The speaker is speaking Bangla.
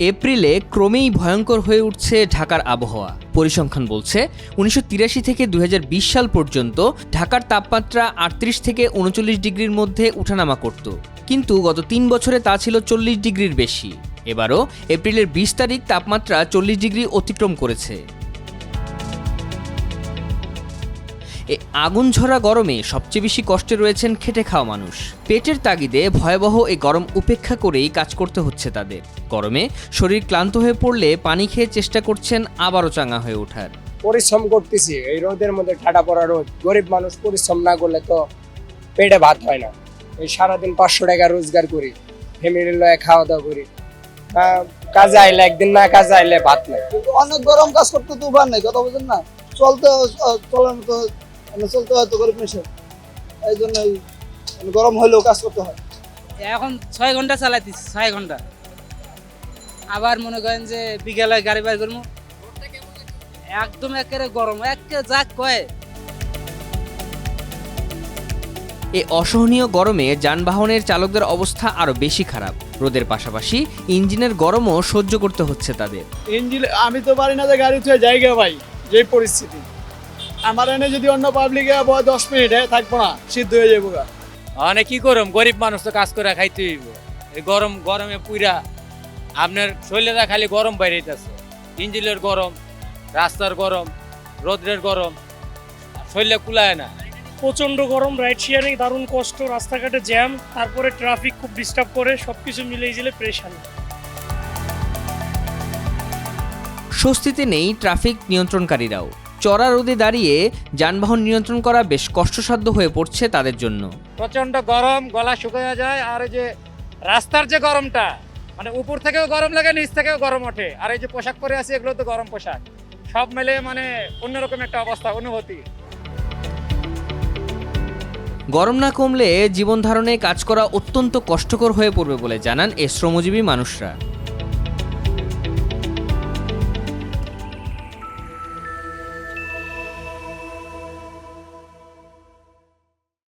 এপ্রিলে ক্রমেই ভয়ঙ্কর হয়ে উঠছে ঢাকার আবহাওয়া। পরিসংখ্যান বলছে, উনিশশো তিরাশি থেকে দু হাজার বিশ সাল পর্যন্ত ঢাকার তাপমাত্রা আটত্রিশ থেকে উনচল্লিশ ডিগ্রির মধ্যে উঠানামা করত। কিন্তু গত তিন বছরে তা ছিল চল্লিশ ডিগ্রির বেশি। এবারও এপ্রিলের বিশ তারিখ তাপমাত্রা চল্লিশ ডিগ্রি অতিক্রম করেছে। এ আগুন ঝরা গরমে সবচেয়ে বেশি কষ্টে রয়েছেন খেটে খাওয়া মানুষ। পেটের তাগিদে ভয়াবহ এই গরম উপেক্ষা করেই কাজ করতে হচ্ছে তাদের। গরমে শরীর ক্লান্ত হয়ে পড়লে পানি খেয়ে চেষ্টা করছেন আবারও চাঙা হয়ে ওঠার। পরিশ্রম করতেছি এই রোদের মধ্যে ঠাটা পড়া রোদ। গরিব মানুষ পরিশ্রম না করলে তো পেটে ভাত হয় না। এই সারাদিন পাঁচশো টাকা রোজগার করি ফ্যামিলি লয়ে খাওয়া দাওয়া করি কাজে আইলে একদিন না কাজে আইলে ভাত নাই। অনেক গরম কাজ করতে তো উপায় নাই কথা বলছেন না? চলতে চলার মতো চলতে হয় তো গরিব মানুষের এই জন্য মানে গরম হলেও কাজ করতে হয়। এখন ছয় ঘণ্টা চালাইতেছি ছয় ঘণ্টা। আবার মনে করেন যে বিকেলে গাড়ি বাইর করব। একদম একেবারে গরম একে যা কয়। এ অসহনীয় গরমে যানবাহনের চালকদের অবস্থা আরও বেশি খারাপ। রোদের পাশাপাশি ইঞ্জিনের গরমও সহ্য করতে হচ্ছে তাদের। ইঞ্জিন আমি তো পারি না যে গাড়ি থুয়ে জায়গা ভাই যে পরিস্থিতি। আমার এনে যদি অন্য পাবলিকে বয় দশ মিনিটে থাকব না সিদ্ধ হয়ে যাব গা। মানে কি করম গরিব মানুষ তো কাজ করে খাইতে হইব। এই গরম গরমে পুইরা আপনার শরীরে খালি গরম বাইরেইতেছে। ইঞ্জিনের গরম রাস্তার গরম রোদ্রের গরম শরীরে কুলায় না। প্রচণ্ড গরম রাইড শেয়ারিং দারুণ কষ্ট রাস্তাঘাটে জ্যাম তারপরে ট্রাফিক খুব ডিস্টার্ব করে সবকিছু মিলিয়ে গেলে প্রেশান স্বস্তিতে নেই ট্রাফিক নিয়ন্ত্রণকারীরাও। চড়া রোদে দাঁড়িয়ে যানবাহন নিয়ন্ত্রণ করা বেশ কষ্টসাধ্য হয়ে পড়ছে তাদের জন্য। প্রচণ্ড গরম গলা শুকিয়ে যায় আর এই যে রাস্তার যে গরমটা মানে উপর থেকেও গরম লাগে নিচ থেকেও গরম ওঠে। আর এই যে পোশাক পরে আছে এগুলো তো গরম পোশাক। সব মিলে মানে অন্যরকম একটা অবস্থা অনুভূতি। গরম না কমলে জীবন ধারণে কাজ করা অত্যন্ত কষ্টকর হয়ে পড়বে বলে জানান এ শ্রমজীবী মানুষরা।